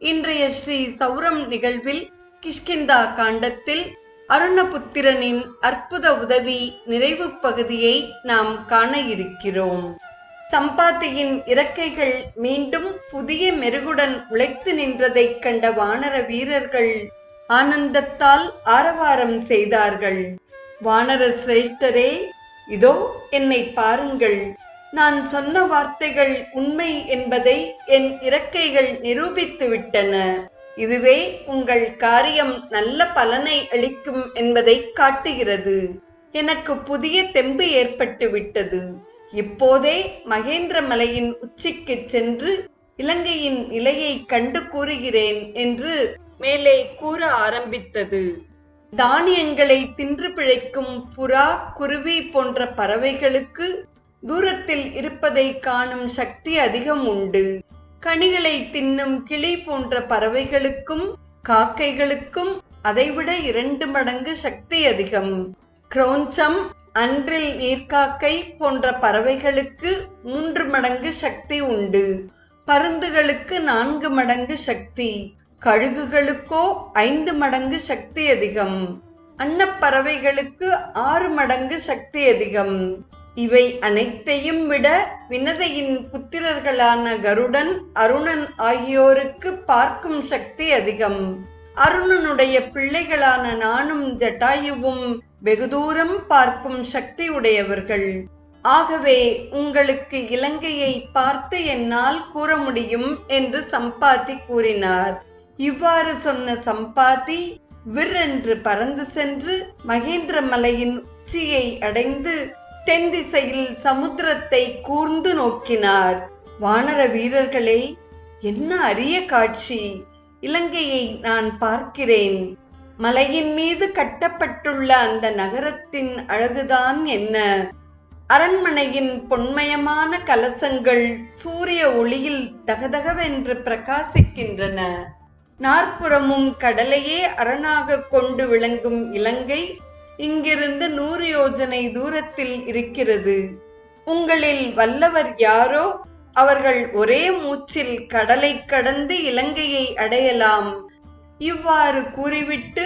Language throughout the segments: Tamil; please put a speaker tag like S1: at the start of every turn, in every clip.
S1: இன்றைய ஸ்ரீ சௌரம் நிகழ்வில் கிஷ்கிந்தா காண்டத்தில் அருணபுத்திரனின் அற்புத உதவி நிறைவு பகுதியை நாம் காண இருக்கிறோம். சம்பாத்தியின் இறக்கைகள் மீண்டும் புதிய மெருகுடன் உழைத்து நின்றதைக் கண்ட வானர வீரர்கள் ஆனந்தத்தால் ஆரவாரம் செய்தார்கள். வானர சிரேஷ்டரே இதோ என்னை பாருங்கள். நான் சொன்ன வார்த்தைகள் உண்மை என்பதை என் இறக்கைகள் நிரூபித்து விட்டன. இதுவே உங்கள் காரியம் நல்ல பலனை அளிக்கும் என்பதை காட்டுகிறது. எனக்கு புதிய தெம்பு ஏற்பட்டு விட்டது. இப்போதே மகேந்திர மலையின் உச்சிக்கு சென்று இலங்கையின் நிலையை கண்டு கூறுகிறேன் என்று மேலே கூற ஆரம்பித்தது. தானியங்களை தின்று பிழைக்கும் புறா குருவி போன்ற பறவைகளுக்கு தூரத்தில் இருப்பதை காணும் சக்தி அதிகம் உண்டு. கனிகளை தின்னும் கிளி போன்ற பறவைகளுக்கும் காக்கைகளுக்கும் அதைவிட இரண்டு மடங்கு சக்தி அதிகம். கிரௌஞ்சம் அன்றில் நீர்க்காக்கை போன்ற பறவைகளுக்கு மூன்று மடங்கு சக்தி உண்டு. பருந்துகளுக்கு நான்கு மடங்கு சக்தி. கழுகுகளுக்கோ ஐந்து மடங்கு சக்தி அதிகம். அன்னப்பறவைகளுக்கு ஆறு மடங்கு சக்தி அதிகம். இவை அனைத்தையும் விட வினதையின் புத்திரர்களான கருடன் அருணன் ஆகியோருக்கு பார்க்கும் சக்தி அதிகம். அருணனுடைய பிள்ளைகளான நானும் ஜட்டாயுவும் வெகு தூரம் பார்க்கும் சக்தி உடையவர்கள். ஆகவே உங்களுக்கு இலங்கையை பார்த்து என்னால் கூற முடியும் என்று சம்பாத்தி கூறினார். இவ்வாறு சொன்ன சம்பாத்தி விற்றென்று பறந்து சென்று மகேந்திர மலையின் உச்சியை அடைந்து தென் திசையில் சமுத்திரத்தை கூர்ந்து நோக்கினார். வானர வீரர்களே என்ன அரிய காட்சி? இலங்கையை நான் பார்க்கிறேன். மலையின் மீது கட்டப்பட்டுள்ள அந்த நகரத்தின் அழகுதான் என்ன? அரண்மனையின் பொன்மயமான கலசங்கள் சூரிய ஒளியில் தகதகவென்று பிரகாசிக்கின்றன. நாற்புறமும் கடலையே அரணாக கொண்டு விளங்கும் இலங்கை இங்கிருந்து நூறு யோஜனை தூரத்தில் இருக்கிறது. உங்களில் வல்லவர் யாரோ? அவர்கள் ஒரே மூச்சில் கடலை கடந்து இலங்கையை அடையலாம். இவ்வாறு கூறிவிட்டு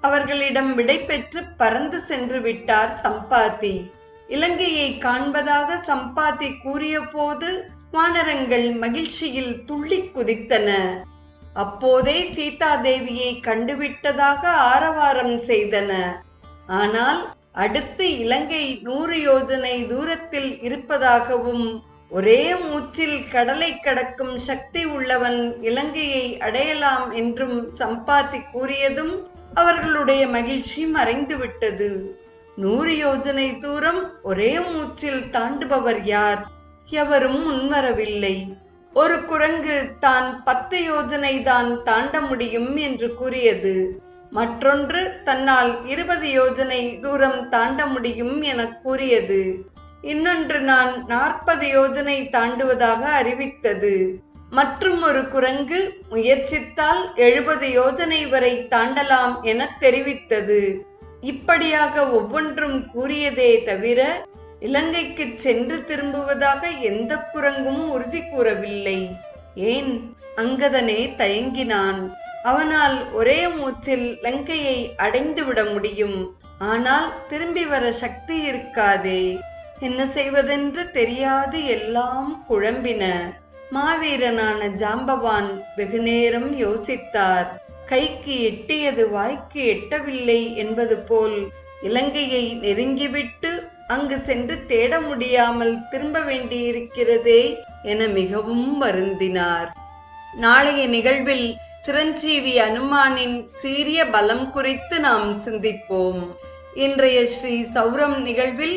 S1: அவர்களிடம் விடை பெற்று பறந்து சென்று விட்டார் சம்பாத்தி இலங்கையை காண்பதாக சம்பாத்தி கூறிய போது வானரங்கள் மகிழ்ச்சியில் துள்ளி குதித்தன. அப்போதே சீதாதேவியை கண்டுவிட்டதாக ஆரவாரம் செய்தன. ஆனால் அடுத்து இலங்கை நூறு யோஜனை தூரத்தில் இருப்பதாகவும் ஒரே மூச்சில் கடலை கடக்கும் சக்தி உள்ளவன் இலங்கையை அடையலாம் என்றும் சம்பாத்தி கூறியதும் அவர்களுடைய மகிழ்ச்சி மறைந்துவிட்டது. நூறு யோஜனை தூரம் ஒரே மூச்சில் தாண்டுபவர் யார்? எவரும் முன்வரவில்லை. ஒரு குரங்கு தான் பத்து யோஜனை தான் தாண்ட முடியும் என்று கூறியது. மற்றொன்று தன்னால் இருபது யோஜனை தூரம் தாண்ட முடியும் என கூறியது. இன்னொன்று நான் நாற்பது யோஜனை தாண்டுவதாக அறிவித்தது. மற்றும் ஒரு குரங்கு முயற்சித்தால் எழுபது யோஜனை வரை தாண்டலாம் என தெரிவித்தது. இப்படியாக ஒவ்வொன்றும் கூறியதே தவிர இலங்கைக்கு சென்று திரும்புவதாக எந்த குரங்கும் உறுதி கூறவில்லை. ஏன்? அங்கதனே தயங்கினான். அவனால் ஒரே மூச்சில் லங்கையை அடைந்து விட முடியும். ஆனால் திரும்பி வர சக்தி இருக்காதே. என்ன செய்வதென்று தெரியாது எல்லாம் குழம்பின. மாவீரனான ஜாம்பவான் வெகுநேரம் யோசித்தார். கைக்கு எட்டியது வாய்க்கு எட்டவில்லை என்பது போல் இலங்கையை நெருங்கிவிட்டு அங்கு சென்று தேட முடியாமல் திரும்ப வேண்டியிருக்கிறதே என மிகவும் வருந்தினார். நாளைய நிகழ்வில் சிரஞ்சீவி அனுமானின் சீரிய பலம் குறித்து நாம் சிந்திப்போம். இன்றைய ஸ்ரீ சௌரம் நிகழ்வில்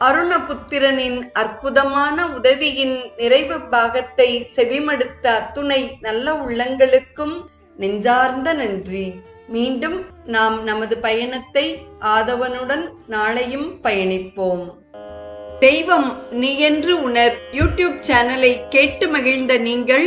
S1: அருணபுத்திரனின் அற்புதமான உதவியின் நிறைவு பாகத்தை செவிமடுத்த அத்துணை நல்ல உள்ளங்களுக்கும் நெஞ்சார்ந்த நன்றி. மீண்டும் நாம் நமது பயணத்தை ஆதவனுடன் நாளையும் பயணிப்போம். தெய்வம் நீ என்று உணர் யூடியூப் சேனலை கேட்டு மகிழ்ந்த நீங்கள்